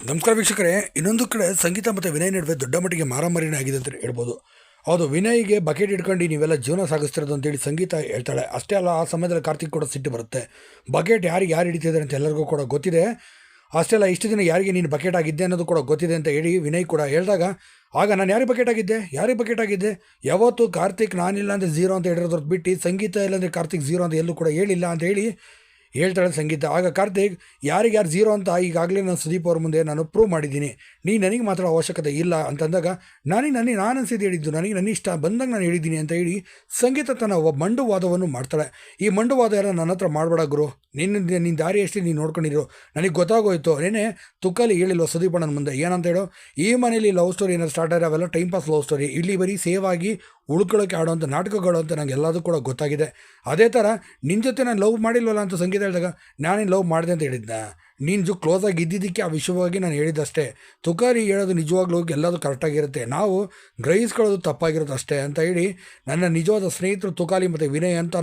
ನಮಸ್ಕಾರ ವೀಕ್ಷಕರೇ. ಇನ್ನೊಂದು ಕಡೆ ಸಂಗೀತ ಮತ್ತು ವಿನಯ್ ನಡುವೆ ದೊಡ್ಡ ಮಟ್ಟಿಗೆ ಮಾರಾಮಾರಿನೇ ಆಗಿದೆ ಅಂತ ಹೇಳ್ಬೋದು. ಹೌದು, ವಿನಯ್ಗೆ ಬಕೆಟ್ ಇಟ್ಕೊಂಡು ನೀವೆಲ್ಲ ಜೀವನ ಸಾಗಿಸ್ತಿರೋದು ಅಂತೇಳಿ ಸಂಗೀತ ಹೇಳ್ತಾಳೆ. ಅಷ್ಟೇ ಅಲ್ಲ, ಆ ಸಮಯದಲ್ಲಿ ಕಾರ್ತಿಕ್ ಕೂಡ ಸಿಟ್ಟು ಬರುತ್ತೆ. ಬಕೆಟ್ ಯಾರಿಗೆ ಯಾರು ಹಿಡಿತಿದ್ದಾರೆ ಅಂತ ಎಲ್ಲರಿಗೂ ಕೂಡ ಗೊತ್ತಿದೆ. ಅಷ್ಟೇ ಅಲ್ಲ, ಇಷ್ಟು ದಿನ ಯಾರಿಗೆ ನೀನು ಬಕೆಟ್ ಆಗಿದ್ದೆ ಅನ್ನೋದು ಕೂಡ ಗೊತ್ತಿದೆ ಅಂತ ಹೇಳಿ ವಿನಯ್ ಕೂಡ ಹೇಳಿದಾಗ, ಆಗ ನಾನು ಯಾರಿಗೆ ಬಕೆಟ್ ಆಗಿದ್ದೆ? ಯಾರಿಗೆ ಬಕೆಟ್ ಆಗಿದ್ದೆ? ಯಾವತ್ತು ಕಾರ್ತಿಕ್ ನಾನಿಲ್ಲ ಅಂದರೆ ಝೀರೋ ಅಂತ ಹೇಳಿರೋದ್ರ ಬಿಟ್ಟು ಸಂಗೀತ ಇಲ್ಲಾಂದರೆ ಕಾರ್ತಿಕ್ ಝೀರೋ ಅಂತ ಎಲ್ಲೂ ಕೂಡ ಹೇಳಿಲ್ಲ ಅಂತ ಹೇಳಿ ಹೇಳ್ತಾಳೆ ಸಂಗೀತ. ಆಗ ಕಾರ್ತಿಕ್ ಯಾರಿಗ್ಯಾರು ಝೀರೋ ಅಂತ ಈಗಾಗಲೇ ನಾನು ಸುದೀಪ್ ಅವ್ರ ಮುಂದೆ ನಾನು ಪ್ರೂವ್ ಮಾಡಿದ್ದೀನಿ. ನೀ ನನಗೆ ಮಾತ್ರ ಅವಶ್ಯಕತೆ ಇಲ್ಲ ಅಂತಂದಾಗ, ನನಗೆ ನನಗೆ ನಾನು ಅನಿಸಿದ್ದು ಹೇಳಿದ್ದು, ನನಗೆ ನನ್ನ ಇಷ್ಟ ಬಂದಂಗೆ ನಾನು ಹೇಳಿದ್ದೀನಿ ಅಂತ ಹೇಳಿ ಸಂಗೀತ ತನ್ನ ಒಬ್ಬ ಮಂಡುವಾದವನ್ನು ಮಾಡ್ತಾಳೆ. ಈ ಮಂಡುವಾದ ಎಲ್ಲ ನನ್ನ ಹತ್ರ ಮಾಡಬೇಡ ಗುರು. ನಿನ್ನ ನಿನ್ನ ದಾರಿ ಎಷ್ಟು ನೀನು ನೋಡ್ಕೊಂಡಿರು? ನನಗೆ ಗೊತ್ತಾಗೋಯ್ತು. ಏನೇ ತುಕ್ಕಲ್ಲಿ ಹೇಳಿಲ್ಲ ಸುದೀಪ್ ಅಣ್ಣನ ಮುಂದೆ? ಏನಂತ ಹೇಳು. ಈ ಮನೇಲಿ ಲವ್ ಸ್ಟೋರಿ ಏನಾದ್ರು ಸ್ಟಾರ್ಟ್ ಆದರೆ ಅವೆಲ್ಲ ಟೈಮ್ ಪಾಸ್ ಲವ್ ಸ್ಟೋರಿ ಇಲ್ಲಿ ಬರೀ ಸೇವ್ ಆಗಿ ಉಳ್ಕೊಳ್ಳೋಕೆ ಆಡೋಂಥ ನಾಟಕಗಳು ಅಂತ ನಂಗೆ ಎಲ್ಲದೂ ಕೂಡ ಗೊತ್ತಾಗಿದೆ. ಅದೇ ಥರ ನಿನ್ನ ಜೊತೆ ನಾನು ಲವ್ ಮಾಡಿಲ್ವಲ್ಲ ಅಂತ ಸಂಗೀತ ಹೇಳಿದಾಗ ನಾನೇನು ಲವ್ ಮಾಡಿದೆ ಅಂತ ಹೇಳಿದ್ನಾ? ನೀನು ಜೊ ಕ್ಲೋಸ್ ಆಗಿ ಇದ್ದಿದ್ದಕ್ಕೆ ಆ ವಿಷಯವಾಗಿ ನಾನು ಹೇಳಿದ್ದಷ್ಟೇ. ತುಕಾರಿ ಹೇಳೋದು ನಿಜವಾಗ್ಲೂ ಎಲ್ಲದೂ ಕರೆಕ್ಟಾಗಿರುತ್ತೆ ನಾವು ಗ್ರಹಿಸ್ಕೊಳ್ಳೋದು ತಪ್ಪಾಗಿರುತ್ತೆ ಅಷ್ಟೇ ಅಂತ ಹೇಳಿ ನನ್ನ ನಿಜವಾದ ಸ್ನೇಹಿತರು ತುಕಾಲಿ ಮತ್ತು ವಿನಯ್ ಅಂತ